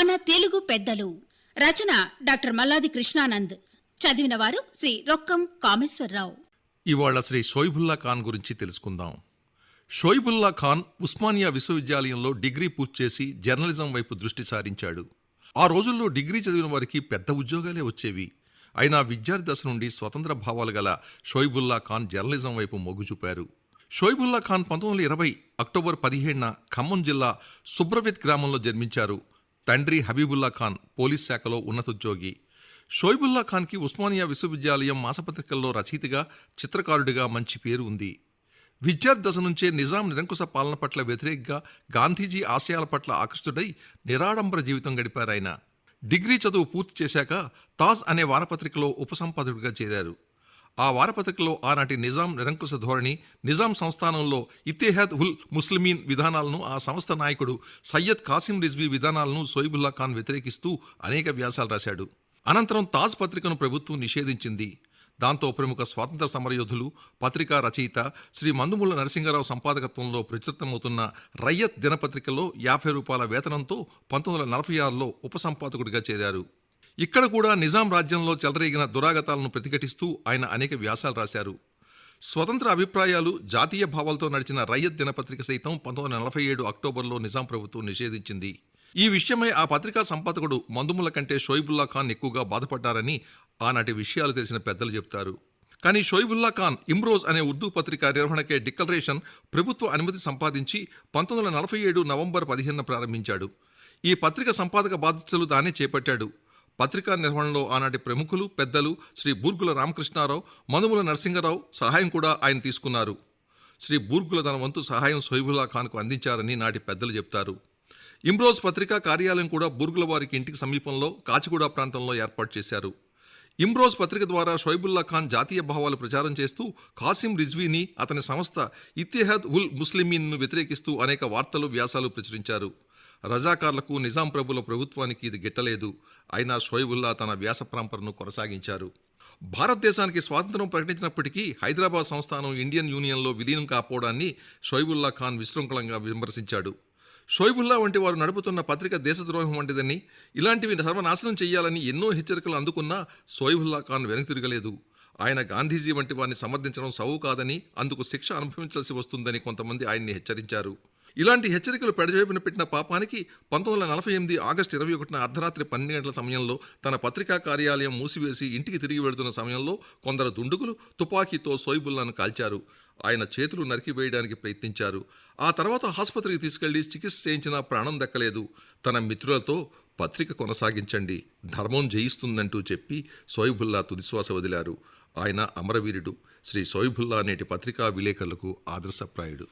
మన తెలుగు పెద్దలు. రచన డాక్టర్ మల్లాది కృష్ణానంద్. చదివిన వారు శ్రీ రొక్కం కామేశ్వరరావు. ఇవాళ శ్రీ షోయిబుల్లా ఖాన్ గురించి తెలుసుకుందాం. షోయిబుల్లా ఖాన్ ఉస్మానియా విశ్వవిద్యాలయంలో డిగ్రీ పూర్తి చేసి జర్నలిజం వైపు దృష్టి సారించాడు. ఆ రోజుల్లో డిగ్రీ చదివిన వారికి పెద్ద ఉద్యోగాలే వచ్చేవి. అయినా విద్యార్థి దశ నుండి స్వతంత్ర భావాలు గల షోయిబుల్లా ఖాన్ జర్నలిజం వైపు మొగ్గు చూపారు. షోయిబుల్లా ఖాన్ పంతొమ్మిది వందల ఇరవై అక్టోబర్ పదిహేడున ఖమ్మం జిల్లా సుబ్రవిత్ గ్రామంలో జన్మించారు. తండ్రి హబీబుల్లా ఖాన్ పోలీస్ శాఖలో ఉన్నతోద్యోగి. షోయిబుల్లా ఖాన్కి ఉస్మానియా విశ్వవిద్యాలయం మాసపత్రికల్లో రచయితగా చిత్రకారుడిగా మంచి పేరు ఉంది. విద్యార్థి దశ నుంచే నిజాం నిరంకుశ పాలన పట్ల వ్యతిరేకంగా గాంధీజీ ఆశయాల పట్ల ఆకృష్టుడై నిరాడంబర జీవితం గడిపారాయన. డిగ్రీ చదువు పూర్తి చేశాక తాజ్ అనే వారపత్రికలో ఉపసంపాదకుడిగా చేరారు. ఆ వారపత్రికలో ఆనాటి నిజాం నిరంకుశ ధోరణి నిజాం సంస్థానంలో ఇత్తేహాద్ ఉల్ ముస్లిమీన్ విధానాలను ఆ సంస్థ నాయకుడు సయ్యద్ కాసిం రిజ్వీ విధానాలను సోయిబుల్లా ఖాన్ వ్యతిరేకిస్తూ అనేక వ్యాసాలు రాశాడు. అనంతరం తాజ్ పత్రికను ప్రభుత్వం నిషేధించింది. దాంతో ప్రముఖ స్వాతంత్ర సమరయోధులు పత్రికా రచయిత శ్రీ మందుముల నరసింహారావు సంపాదకత్వంలో ప్రచురితమవుతున్న రయ్యత్ దినపత్రికలో యాభై రూపాయల వేతనంతో పంతొమ్మిది వందల నలభై ఆరులో ఉపసంపాదకుడిగా చేరారు. ఇక్కడ కూడా నిజాం రాజ్యంలో చెలరేగిన దురాగతాలను ప్రతిఘటిస్తూ ఆయన అనేక వ్యాసాలు రాశారు. స్వతంత్ర అభిప్రాయాలు జాతీయ భావాలతో నడిచిన రయ్యత్ దినపత్రిక సైతం పంతొమ్మిది వందల నలభై ఏడు అక్టోబర్లో నిజాం ప్రభుత్వం నిషేధించింది. ఈ విషయమై ఆ పత్రికా సంపాదకుడు మందుముల కంటే షోయిబుల్లా ఖాన్ ఎక్కువగా బాధపడ్డారని ఆనాటి విషయాలు తెలిసిన పెద్దలు చెప్తారు. కానీ షోయిబుల్లా ఖాన్ ఇమ్రోజ్ అనే ఉర్దూ పత్రిక నిర్వహణకే డిక్లరేషన్ ప్రభుత్వ అనుమతి సంపాదించి పంతొమ్మిది వందల నలభై ఏడు నవంబర్ పదిహేనున ప్రారంభించాడు. ఈ పత్రిక సంపాదక బాధ్యతలు దానే చేపట్టాడు. పత్రికా నిర్వహణలో ఆనాటి ప్రముఖులు పెద్దలు శ్రీ బూర్గుల రామకృష్ణారావు మనుముల నరసింగరావు సహాయం కూడా ఆయన తీసుకున్నారు. శ్రీ బూర్గుల తన వంతు సహాయం సోయిబుల్లా ఖాన్కు అందించారని నాటి పెద్దలు చెప్తారు ఇమ్రోజ్ పత్రికా కార్యాలయం కూడా బూర్గుల వారికి ఇంటికి సమీపంలో కాచిగూడ ప్రాంతంలో ఏర్పాటు చేశారు. ఇమ్రోజ్ పత్రిక ద్వారా షోయిబుల్లా ఖాన్ జాతీయ భావాలు ప్రచారం చేస్తూ కాసిం రిజ్వీని అతని సంస్థ ఇత్తెహాద్ ఉల్ ముస్లిమీన్ను వ్యతిరేకిస్తూ అనేక వార్తలు వ్యాసాలు ప్రచురించారు. రజాకార్లకు నిజాం ప్రభుల ప్రభుత్వానికి ఇది గిట్టలేదు. అయినా షోయిబుల్లా తన వ్యాస పరంపరను కొనసాగించారు. భారతదేశానికి స్వాతంత్రం ప్రకటించినప్పటికీ హైదరాబాద్ సంస్థానం ఇండియన్ యూనియన్లో విలీనం కాపోవడాన్ని షోయిబుల్లా ఖాన్ విశృంఖలంగా విమర్శించాడు. షోయిబుల్లా వంటి వారు నడుపుతున్న పత్రిక దేశద్రోహం వంటిదని ఇలాంటివి సర్వనాశనం చేయాలని ఎన్నో హెచ్చరికలు అందుకున్నా షోయిబుల్లా ఖాన్ వెనక్కి తిరగలేదు. ఆయన గాంధీజీ వంటి వారిని సమర్థించడం సవు కాదని అందుకు శిక్ష అనుభవించాల్సి వస్తుందని కొంతమంది ఆయన్ని హెచ్చరించారు. ఇలాంటి హెచ్చరికలు పెడజేపున పెట్టిన పాపానికి పంతొమ్మిది వందల నలభై ఎనిమిది ఆగస్టు ఇరవై ఒకటిన అర్ధరాత్రి పన్నెండు గంటల సమయంలో తన పత్రికా కార్యాలయం మూసివేసి ఇంటికి తిరిగి వెళుతున్న సమయంలో కొందరు దుండుగులు తుపాకీతో సోయిబుల్లాను కాల్చారు. ఆయన చేతులు నరికివేయడానికి ప్రయత్నించారు. ఆ తర్వాత ఆసుపత్రికి తీసుకెళ్ళి చికిత్స చేయించినా ప్రాణం దక్కలేదు. తన మిత్రులతో పత్రిక కొనసాగించండి ధర్మం జయిస్తుందంటూ చెప్పి సోయిబుల్లా తుదిశ్వాస వదిలారు. ఆయన అమరవీరుడు. శ్రీ సోయిబుల్లా నేటి పత్రికా విలేకరులకు ఆదర్శప్రాయుడు.